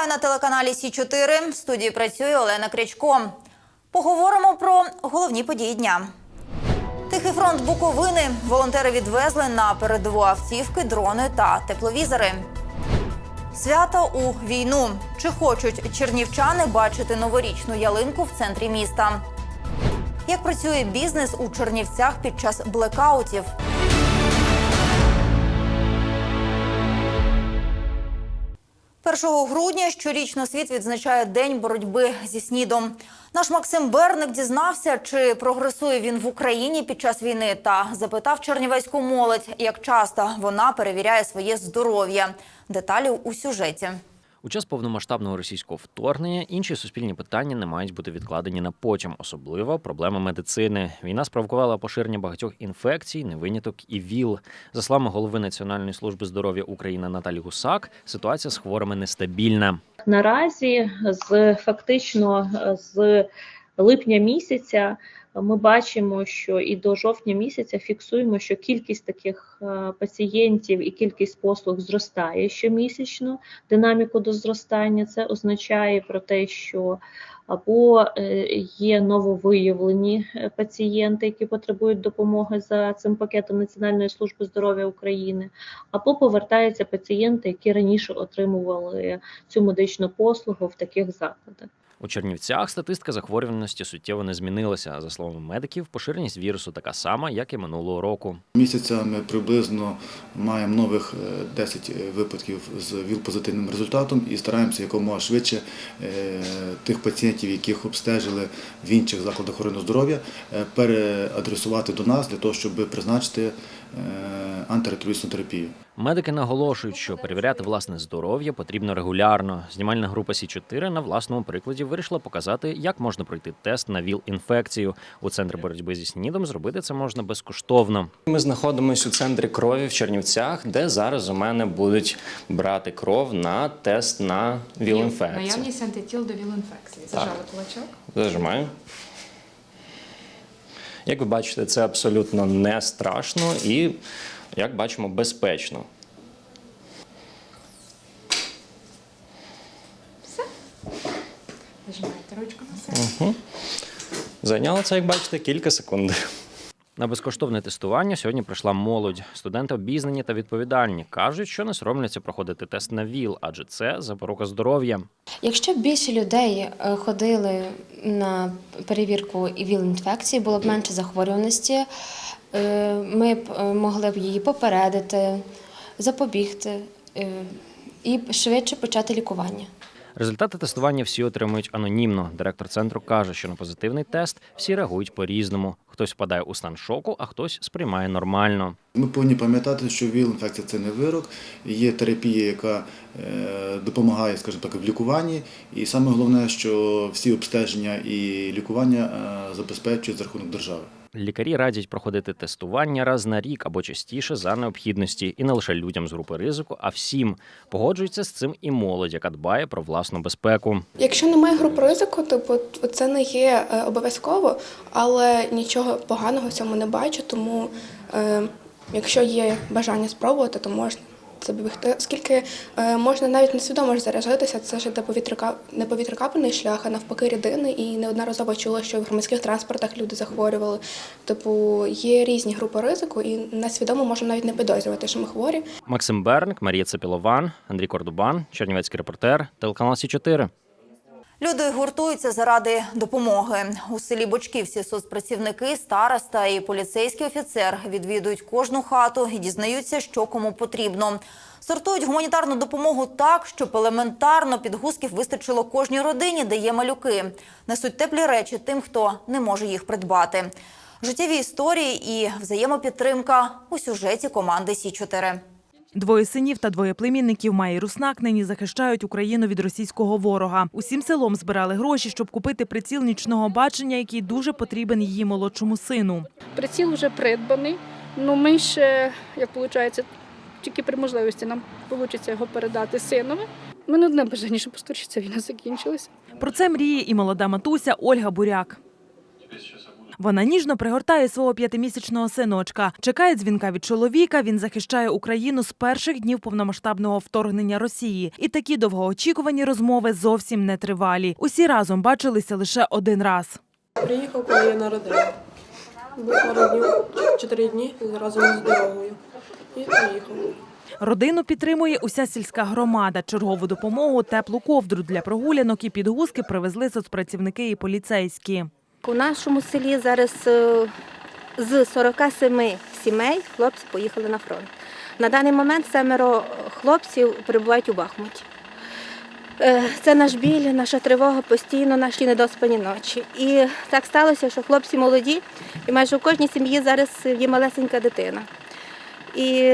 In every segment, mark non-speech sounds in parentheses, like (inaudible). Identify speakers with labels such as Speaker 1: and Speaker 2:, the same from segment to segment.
Speaker 1: Вітаю на телеканалі Сі 4 В студії працює Олена Крячко. Поговоримо про головні події дня. Тихий фронт Буковини. Волонтери відвезли на передову автівки, дрони та тепловізори. Свято у війну. Чи хочуть чернівчани бачити новорічну ялинку в центрі міста? Як працює бізнес у Чернівцях під час блекаутів? Першого грудня щорічно світ відзначає День боротьби зі снідом. Наш Максим Берник дізнався, чи прогресує він в Україні під час війни, та запитав чернівецьку молодь, як часто вона перевіряє своє здоров'я. Деталі у сюжеті.
Speaker 2: У час повномасштабного російського вторгнення інші суспільні питання не мають бути відкладені на потім, особливо проблема медицини. Війна спровокувала поширення багатьох інфекцій, не виняток і ВІЛ. За словами голови Національної служби здоров'я України Наталі Гусак, ситуація з хворими нестабільна.
Speaker 3: Наразі з фактично з липня місяця ми бачимо, що і до жовтня місяця фіксуємо, що кількість таких е, пацієнтів і кількість послуг зростає щомісячно. Динаміку до зростання це означає про те, що або е, є нововиявлені е, пацієнти, які потребують допомоги за цим пакетом Національної служби здоров'я України, або повертаються пацієнти, які раніше отримували цю медичну послугу в таких закладах.
Speaker 2: У Чернівцях статистика захворюваності суттєво не змінилася. За словами медиків, поширеність вірусу така сама, як і минулого року.
Speaker 4: Місяця ми приблизно маємо нових е, 10 випадків з ВІЛ-позитивним результатом і стараємося якомога швидше е, тих пацієнтів, яких обстежили в інших закладах охорони здоров'я, е, переадресувати до нас для того, щоб призначити е, антиретровірусну терапію.
Speaker 2: Медики наголошують, що перевіряти власне здоров'я потрібно регулярно. Знімальна група Сі 4 на власному прикладі вирішила показати, як можна пройти тест на ВІЛ-інфекцію. У центрі боротьби зі снідом зробити це можна безкоштовно.
Speaker 5: Ми знаходимося у центрі крові в Чернівцях, де зараз у мене будуть брати кров на тест на ВІЛ-інфекцію.
Speaker 6: Наявність антитіл до ВІЛ-інфекції. Зажали кулачок.
Speaker 5: Зажимаю. Як ви бачите, це абсолютно не страшно і, як бачимо, безпечно.
Speaker 6: Все. Нажимаєте ручку на себе.
Speaker 5: Зайняло це, як бачите, кілька секунд.
Speaker 2: На безкоштовне тестування сьогодні прийшла молодь. Студенти обізнані та відповідальні. кажуть, що не соромляться проходити тест на ВІЛ, адже це запорука здоров'я.
Speaker 7: Якщо б більше людей е, ходили на перевірку ВІЛ-інфекції, було б менше захворюваності, е, ми б е, могли б її попередити, запобігти і швидше почати лікування.
Speaker 2: Результати тестування всі отримують анонімно. Директор центру каже, що на позитивний тест всі реагують по-різному. Хтось впадає у стан шоку, а хтось сприймає нормально.
Speaker 4: Ми повинні пам'ятати, що ВІЛ-інфекція це не вирок, є терапія, яка е, допомагає, скажімо так, в лікуванні. І саме головне, що всі обстеження і лікування е, забезпечують за рахунок держави.
Speaker 2: Лікарі радять проходити тестування раз на рік або частіше за необхідності, і не лише людям з групи ризику, а всім погоджується з цим і молодь, яка дбає про власну безпеку.
Speaker 8: Якщо немає груп ризику, типу це не є е, обов'язково, але нічого поганого в цьому не бачу. Тому е, якщо є бажання спробувати, то можна забігти. Оскільки е, можна навіть несвідомо ж заражатися, це ж де повітряка не повітрякапельний шлях, а навпаки рідини. І неодноразово чула, що в громадських транспортах люди захворювали. Типу є різні групи ризику, і несвідомо можна навіть не підозрювати, що ми хворі.
Speaker 2: Максим Берник, Марія Цепілован, Андрій Кордубан, Чернівецький репортер, телеканал Сі 4
Speaker 1: Люди гуртуються заради допомоги. У селі Бочківці соцпрацівники, староста і поліцейський офіцер відвідують кожну хату і дізнаються, що кому потрібно. Сортують гуманітарну допомогу так, щоб елементарно підгузків вистачило кожній родині, де є малюки. Несуть теплі речі тим, хто не може їх придбати. Життєві історії і взаємопідтримка у сюжеті команди Сі 4
Speaker 9: Двоє синів та двоє племінників Має і Руснак нині захищають Україну від російського ворога. Усім селом збирали гроші, щоб купити приціл нічного бачення, який дуже потрібен її молодшому сину.
Speaker 10: Приціл вже придбаний. Ну ми ще, як виходить, тільки при можливості нам вийде його передати синові. Мене одне бажання, щоб поскоріше ця війна закінчилася.
Speaker 9: Про це мріє і молода матуся Ольга Буряк. Вона ніжно пригортає свого п'ятимісячного синочка. Чекає дзвінка від чоловіка. Він захищає Україну з перших днів повномасштабного вторгнення Росії. І такі довгоочікувані розмови зовсім не тривалі. Усі разом бачилися лише один раз.
Speaker 11: Приїхав, коли я народила. Був пару днів, чотири дні разом з дорогою. І приїхав.
Speaker 9: Родину підтримує уся сільська громада. Чергову допомогу, теплу ковдру для прогулянок і підгузки привезли соцпрацівники і поліцейські.
Speaker 12: У нашому селі зараз е, з 47 сімей хлопці поїхали на фронт. На даний момент семеро хлопців перебувають у Бахмуті. Е, Це наш біль, наша тривога постійно, наші недоспані ночі. І так сталося, що хлопці молоді, і майже у кожній сім'ї зараз є малесенька дитина. І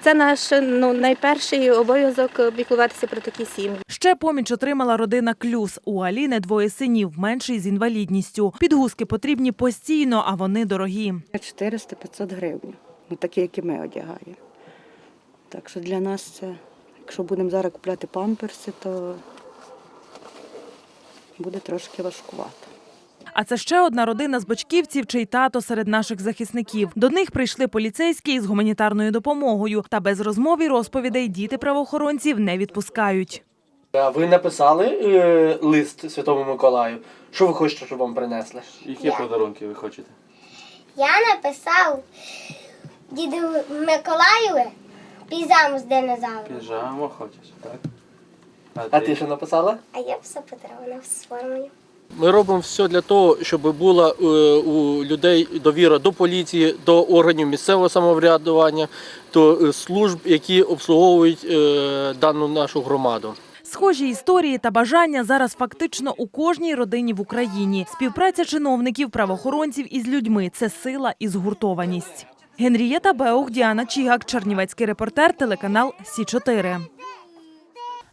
Speaker 12: це наш ну, найперший обов'язок піклуватися про такі сім'ї.
Speaker 9: Ще поміч отримала родина Клюс. У Аліни двоє синів, менший з інвалідністю. Підгузки потрібні постійно, а вони дорогі.
Speaker 13: 400-500 гривень, ну такі, які ми одягаємо. Так що для нас це, якщо будемо зараз купляти памперси, то буде трошки важкувато.
Speaker 9: А це ще одна родина з бочківців, чий тато серед наших захисників. До них прийшли поліцейські із гуманітарною допомогою. Та без розмов і розповідей діти правоохоронців не відпускають.
Speaker 14: А ви написали е, лист Святому Миколаю? Що ви хочете, щоб вам принесли?
Speaker 15: Які подарунки ви хочете?
Speaker 16: Я написав діду Миколаєві пізаму з динозавром.
Speaker 15: Піжаму хочеш, так?
Speaker 14: А ти що написала?
Speaker 16: А я все Петровна з формою.
Speaker 14: Ми робимо все для того, щоб була е, у людей довіра до поліції, до органів місцевого самоврядування, до е, служб, які обслуговують е, дану нашу громаду.
Speaker 9: Схожі історії та бажання зараз фактично у кожній родині в Україні. Співпраця чиновників, правоохоронців із людьми це сила і згуртованість. Генрієта Беух, Діана Чігак, Чернівецький репортер, телеканал Сі 4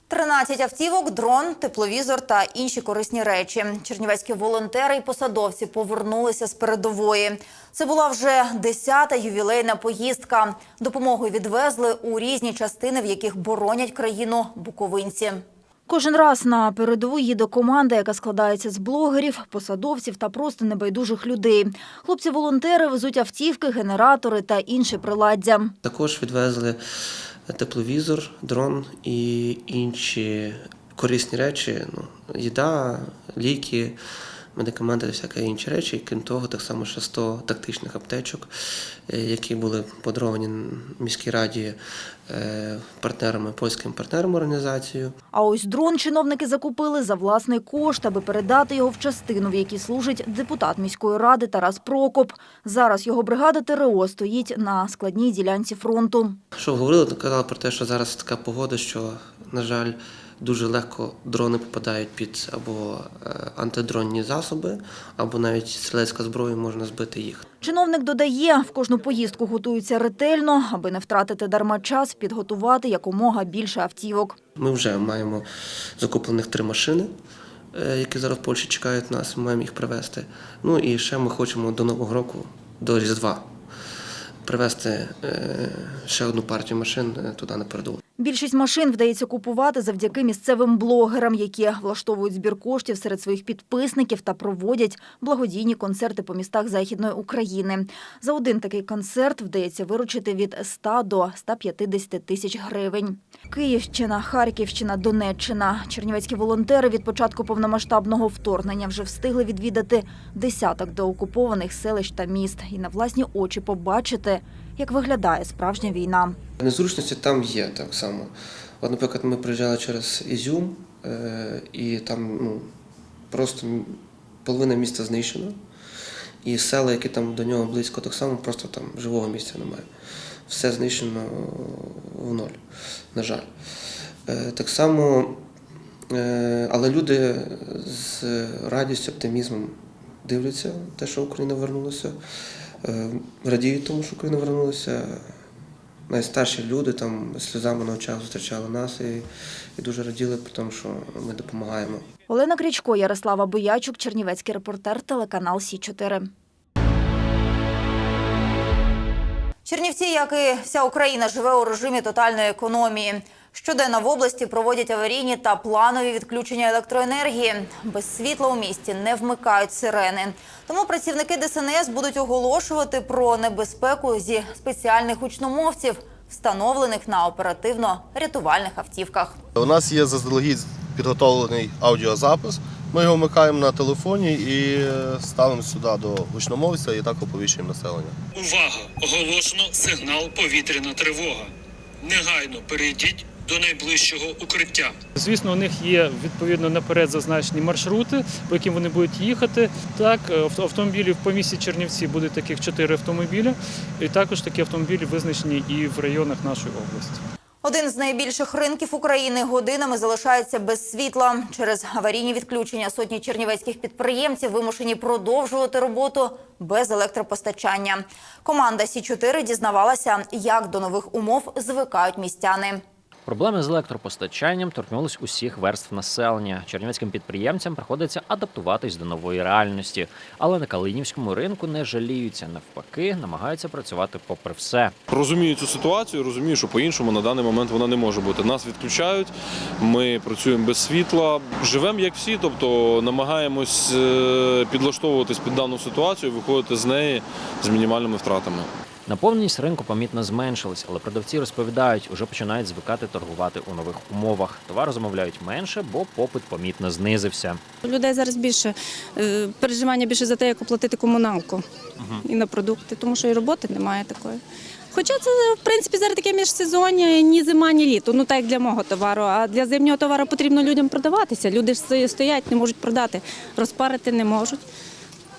Speaker 1: 13 автівок, дрон, тепловізор та інші корисні речі. Чернівецькі волонтери і посадовці повернулися з передової. Це була вже 10-та ювілейна поїздка. Допомогу відвезли у різні частини, в яких боронять країну буковинці. Кожен раз на передову їде команда, яка складається з блогерів, посадовців та просто небайдужих людей. Хлопці-волонтери везуть автівки, генератори та інше приладдя.
Speaker 17: Також відвезли тепловізор, дрон і інші корисні речі, ну, їда, ліки, медикаменти та всякі інші речі. Крім того, так само ще 100 тактичних аптечок, е, які були подаровані міській раді е, партнерами, польським партнером організацією.
Speaker 1: А ось дрон чиновники закупили за власний кошт, аби передати його в частину, в якій служить депутат міської ради Тарас Прокоп. Зараз його бригада ТРО стоїть на складній ділянці фронту.
Speaker 17: Що говорили, то казали про те, що зараз така погода, що, на жаль, дуже легко дрони попадають під або е, антидронні засоби, або навіть стрілецька зброя можна збити їх.
Speaker 1: Чиновник додає, в кожну поїздку готуються ретельно, аби не втратити дарма час, підготувати якомога більше автівок.
Speaker 17: Ми вже маємо закуплених три машини, е, які зараз в Польщі чекають нас, ми маємо їх привезти. Ну і ще ми хочемо до Нового року, до Різдва, привезти е, ще одну партію машин туди на передову.
Speaker 1: Більшість машин вдається купувати завдяки місцевим блогерам, які влаштовують збір коштів серед своїх підписників та проводять благодійні концерти по містах Західної України. За один такий концерт вдається виручити від 100 до 150 тисяч гривень. Київщина, Харківщина, Донеччина. Чернівецькі волонтери від початку повномасштабного вторгнення вже встигли відвідати десяток деокупованих селищ та міст і на власні очі побачити, як виглядає справжня війна.
Speaker 17: Незручності там є так само. От, наприклад, ми приїжджали через Ізюм, е, і там ну, просто половина міста знищена. І села, які там до нього близько, так само просто там живого місця немає. Все знищено в ноль, на жаль. Е, Так само, е, але люди з радістю, оптимізмом дивляться те, що Україна вернулася, е, радіють тому, що Україна вернулася. Найстарші люди там сльозами на очах зустрічали нас і, і дуже раділи, тому що ми допомагаємо.
Speaker 1: Олена Крічко, Ярослава Боячук, Чернівецький репортер, телеканал Сі 4 Чернівці, як і вся Україна, живе у режимі тотальної економії. Щоденно в області проводять аварійні та планові відключення електроенергії. Без світла у місті не вмикають сирени. Тому працівники ДСНС будуть оголошувати про небезпеку зі спеціальних гучномовців, встановлених на оперативно-рятувальних автівках.
Speaker 18: У нас є заздалегідь підготовлений аудіозапис. Ми його вмикаємо на телефоні і е, ставимо сюди до гучномовця і так оповіщуємо населення.
Speaker 19: Увага! Оголошено сигнал повітряна тривога. Негайно перейдіть до найближчого укриття.
Speaker 20: Звісно, у них є відповідно наперед зазначені маршрути, по яким вони будуть їхати. Так, е, авто- автомобілів по місті Чернівці буде таких чотири автомобіля, і також такі автомобілі визначені і в районах нашої області.
Speaker 1: Один з найбільших ринків України годинами залишається без світла. Через аварійні відключення сотні чернівецьких підприємців вимушені продовжувати роботу без електропостачання. Команда Сі 4 дізнавалася, як до нових умов звикають містяни.
Speaker 2: Проблеми з електропостачанням торкнулись усіх верств населення. Чернівецьким підприємцям приходиться адаптуватись до нової реальності. Але на Калинівському ринку не жаліються. Навпаки, намагаються працювати попри все.
Speaker 21: Розумію цю ситуацію, розумію, що по-іншому на даний момент вона не може бути. Нас відключають, ми працюємо без світла, живемо як всі, тобто намагаємось е, підлаштовуватись під дану ситуацію, виходити з неї з мінімальними втратами.
Speaker 2: Наповненість ринку помітно зменшилась, але продавці розповідають, уже починають звикати торгувати у нових умовах. Товару замовляють менше, бо попит помітно знизився.
Speaker 22: У людей зараз більше е, переживання більше за те, як оплатити комуналку і на продукти, тому що і роботи немає такої. Хоча це, в принципі, зараз таке міжсезоння, ні зима, ні літо. Ну так як для мого товару. А для зимнього товару потрібно людям продаватися. Люди ж стоять, не можуть продати, розпарити не можуть.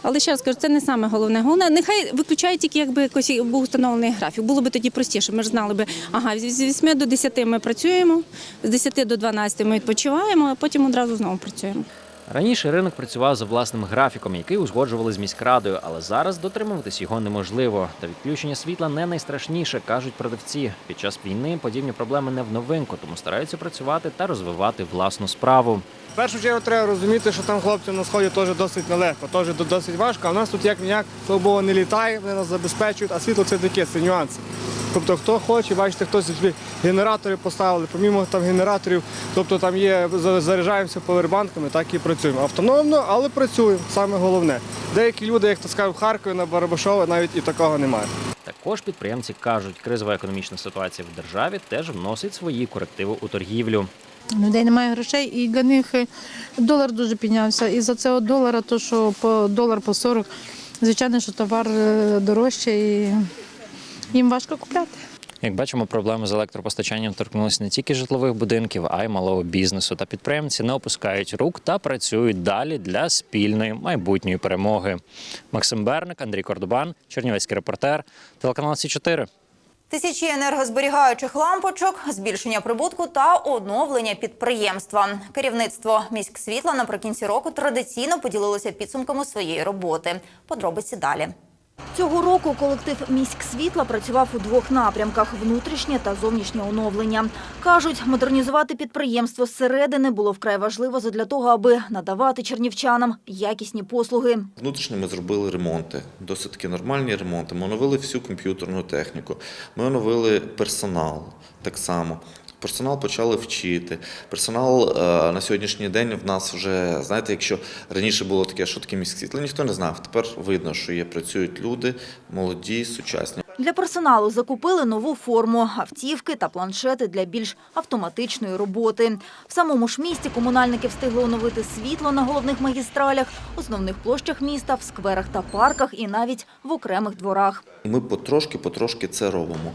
Speaker 22: Але ще раз кажу, це не саме головне. Головне, нехай виключають тільки якби якось був встановлений графік. Було б тоді простіше. Ми ж знали би, ага, з 8 до 10 ми працюємо, з 10 до 12 ми відпочиваємо, а потім одразу знову працюємо.
Speaker 2: Раніше ринок працював за власним графіком, який узгоджували з міськрадою, але зараз дотримуватись його неможливо. Та відключення світла не найстрашніше, кажуть продавці. Під час війни подібні проблеми не в новинку, тому стараються працювати та розвивати власну справу.
Speaker 23: Першу чергу треба розуміти, що там хлопцям на сході теж досить нелегко, теж досить важко. А в нас тут як ніяк слава Богу, не літає, вони нас забезпечують, а світло це таке, це нюанси. Тобто, хто хоче, бачите, хтось собі генератори поставили, помімо там генераторів, тобто там є, заряджаємося повербанками, так і працюємо. Автономно, але працюємо, саме головне. Деякі люди, як то скажуть, в Харкові на Барабашова навіть і такого немає.
Speaker 2: Також підприємці кажуть, кризова економічна ситуація в державі теж вносить свої корективи у торгівлю.
Speaker 24: Людей немає грошей, і для них е, долар дуже піднявся. І за цього долара, то що по долар по 40, звичайно, що товар е, дорожче і їм важко купляти.
Speaker 2: Як бачимо, проблеми з електропостачанням торкнулися не тільки житлових будинків, а й малого бізнесу. Та підприємці не опускають рук та працюють далі для спільної майбутньої перемоги. Максим Берник, Андрій Кордобан, Чернівецький репортер, телеканал Сі 4
Speaker 1: Тисячі енергозберігаючих лампочок, збільшення прибутку та оновлення підприємства. Керівництво міськсвітла наприкінці року традиційно поділилося підсумками своєї роботи. Подробиці далі. Цього року колектив міськсвітла працював у двох напрямках: внутрішнє та зовнішнє оновлення. кажуть, модернізувати підприємство зсередини було вкрай важливо задля того, аби надавати чернівчанам якісні послуги.
Speaker 25: Внутрішньо ми зробили ремонти, досить таки нормальні ремонти. Ми оновили всю комп'ютерну техніку. Ми оновили персонал так само. Персонал почали вчити. Персонал е, на сьогоднішній день в нас вже, знаєте, якщо раніше було таке, що таке міське світло, ніхто не знав. Тепер видно, що є працюють люди, молоді, сучасні.
Speaker 1: Для персоналу закупили нову форму, автівки та планшети для більш автоматичної роботи. В самому ж місті комунальники встигли оновити світло на головних магістралях, основних площах міста, в скверах та парках і навіть в окремих дворах.
Speaker 25: Ми потрошки-потрошки це робимо.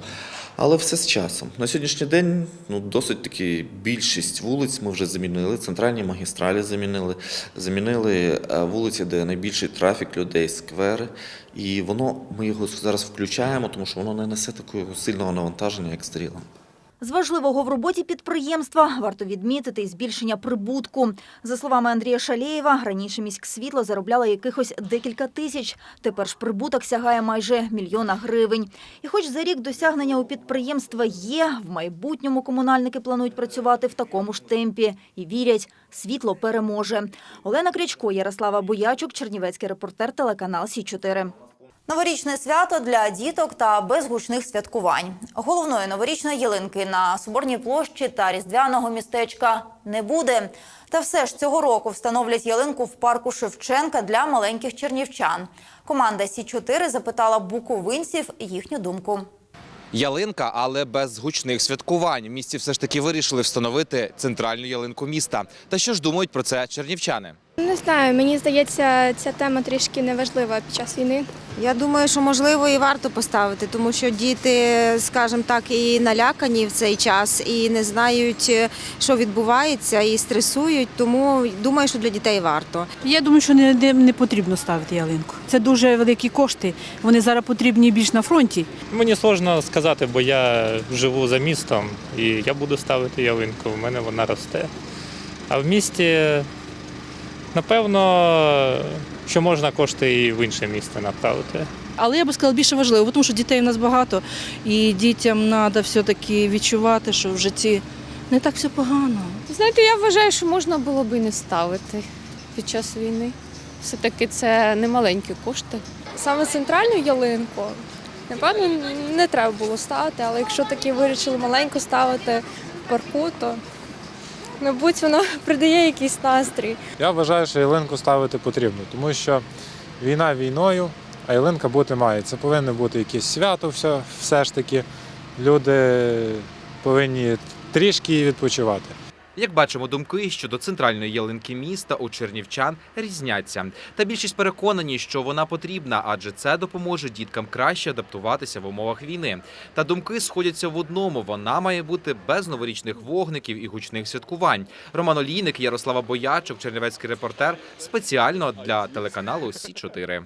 Speaker 25: Але все з часом. На сьогоднішній день ну, досить таки більшість вулиць ми вже замінили, центральні магістралі замінили, замінили е, вулиці, де найбільший трафік людей, сквери. І воно, ми його зараз включаємо, тому що воно не несе такого сильного навантаження, як стріла.
Speaker 1: З важливого в роботі підприємства варто відмітити і збільшення прибутку. За словами Андрія Шалєєва, раніше міськсвітло заробляло якихось декілька тисяч. Тепер ж прибуток сягає майже мільйона гривень. І хоч за рік досягнення у підприємства є, в майбутньому комунальники планують працювати в такому ж темпі і вірять, світло переможе. Олена Крячко, Ярослава Боячук, Чернівецький репортер, телеканал Сі 4 Новорічне свято для діток та без гучних святкувань. Головної новорічної ялинки на Соборній площі та різдвяного містечка не буде. Та все ж цього року встановлять ялинку в парку Шевченка для маленьких чернівчан. Команда Сі 4 запитала буковинців їхню думку.
Speaker 26: Ялинка, але без гучних святкувань. В місті все ж таки вирішили встановити центральну ялинку міста. Та що ж думають про це чернівчани?
Speaker 8: Не знаю, мені здається, ця тема трішки неважлива під час війни.
Speaker 27: Я думаю, що можливо і варто поставити, тому що діти, скажімо так, і налякані в цей час, і не знають, що відбувається, і стресують. Тому думаю, що для дітей варто.
Speaker 28: Я думаю, що не, не, не потрібно ставити ялинку. Це дуже великі кошти. Вони зараз потрібні більш на фронті.
Speaker 29: Мені сложно сказати, бо я живу за містом і я буду ставити ялинку. У мене вона росте. А в місті, напевно, що можна кошти і в інше місце направити.
Speaker 28: Але я би сказала більше важливо, тому що дітей у нас багато, і дітям треба все-таки відчувати, що в житті не так все погано.
Speaker 30: Знаєте, я вважаю, що можна було б і не ставити під час війни. Все-таки це не маленькі кошти. Саме центральну ялинку, напевно, не треба було ставити, але якщо таки вирішили маленьку ставити в парку, то мабуть воно (laughs) придає якийсь настрій.
Speaker 31: Я вважаю, що ялинку ставити потрібно, тому що війна війною, а ялинка бути має. Це повинно бути якесь свято, все, все ж таки. Люди повинні трішки відпочивати.
Speaker 26: Як бачимо, думки щодо центральної ялинки міста у чернівчан різняться. Та більшість переконані, що вона потрібна, адже це допоможе діткам краще адаптуватися в умовах війни. Та думки сходяться в одному: вона має бути без новорічних вогників і гучних святкувань. Роман Олійник, Ярослава Боячок, Чернівецький репортер, спеціально для телеканалу Сі 4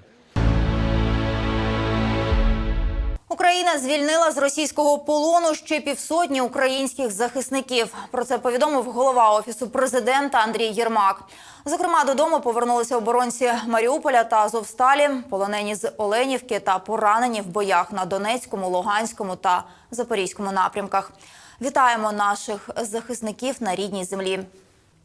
Speaker 1: Україна звільнила з російського полону ще півсотні українських захисників. Про це повідомив голова офісу президента Андрій Єрмак. Зокрема, додому повернулися оборонці Маріуполя та Азовсталі, полонені з Оленівки та поранені в боях на Донецькому, Луганському та Запорізькому напрямках. Вітаємо наших захисників на рідній землі.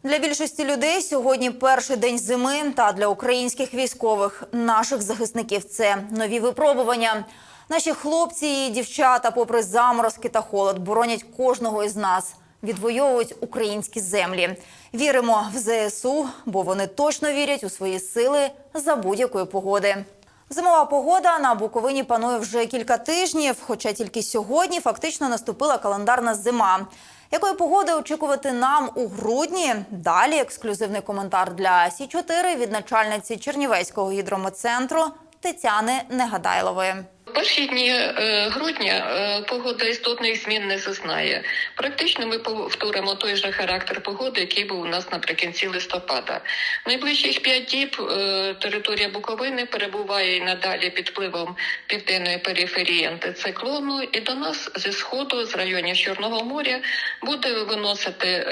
Speaker 1: Для більшості людей сьогодні перший день зими. Та для українських військових наших захисників це нові випробування. Наші хлопці і дівчата, попри заморозки та холод, боронять кожного із нас, відвоюють українські землі. Віримо в ЗСУ, бо вони точно вірять у свої сили за будь-якої погоди. Зимова погода на Буковині панує вже кілька тижнів, хоча тільки сьогодні фактично наступила календарна зима. Якої погоди очікувати нам у грудні? Далі ексклюзивний коментар для Сі 4 від начальниці Чернівецького гідрометцентру Тетяни Негадайлової.
Speaker 32: Перші дні е, грудня е, погода істотних змін не зазнає. Практично ми повторимо той же характер погоди, який був у нас наприкінці листопада. Найближчих п'ять діб е, територія Буковини перебуває і надалі під впливом південної периферії антициклону, і до нас зі сходу, з районів Чорного моря, буде виносити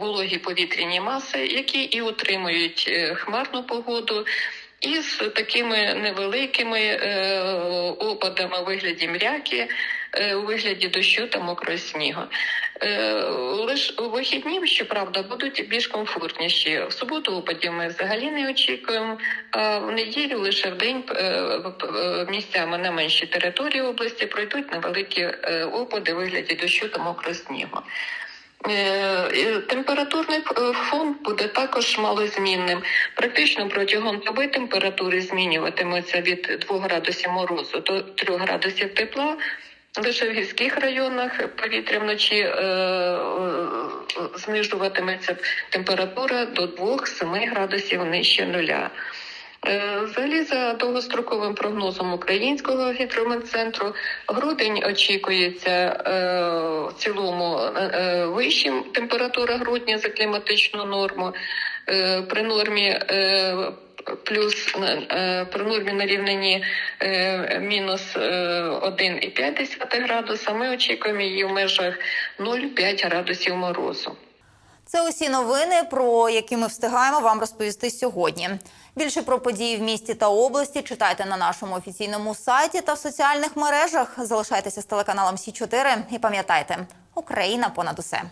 Speaker 32: вологі повітряні маси, які і утримують хмарну погоду. І з такими невеликими е, опадами у вигляді мряки, е, у вигляді дощу та мокрого снігу. Е, лише у вихідні, щоправда, будуть більш комфортніші. В суботу опадів ми взагалі не очікуємо, а в неділю лише в день місцями на меншій території області пройдуть невеликі опади у вигляді дощу та мокрого снігу. Е, Температурний е, фон буде також малозмінним. Практично протягом доби температури змінюватимуться від 2 градусів морозу до 3 градусів тепла. Лише в гірських районах повітря вночі е, е, знижуватиметься температура до 2-7 градусів нижче нуля. Е, Взагалі, за довгостроковим прогнозом українського гідрометцентру, грудень очікується е, в цілому е, вищим температура грудня за кліматичну норму. При нормі плюс при нормі на рівнині мінус е, 1,5 градуса. Ми очікуємо її в межах 0,5 градусів морозу.
Speaker 1: Це усі новини, про які ми встигаємо вам розповісти сьогодні. Більше про події в місті та області читайте на нашому офіційному сайті та в соціальних мережах. Залишайтеся з телеканалом Сі 4 і пам'ятайте, Україна понад усе.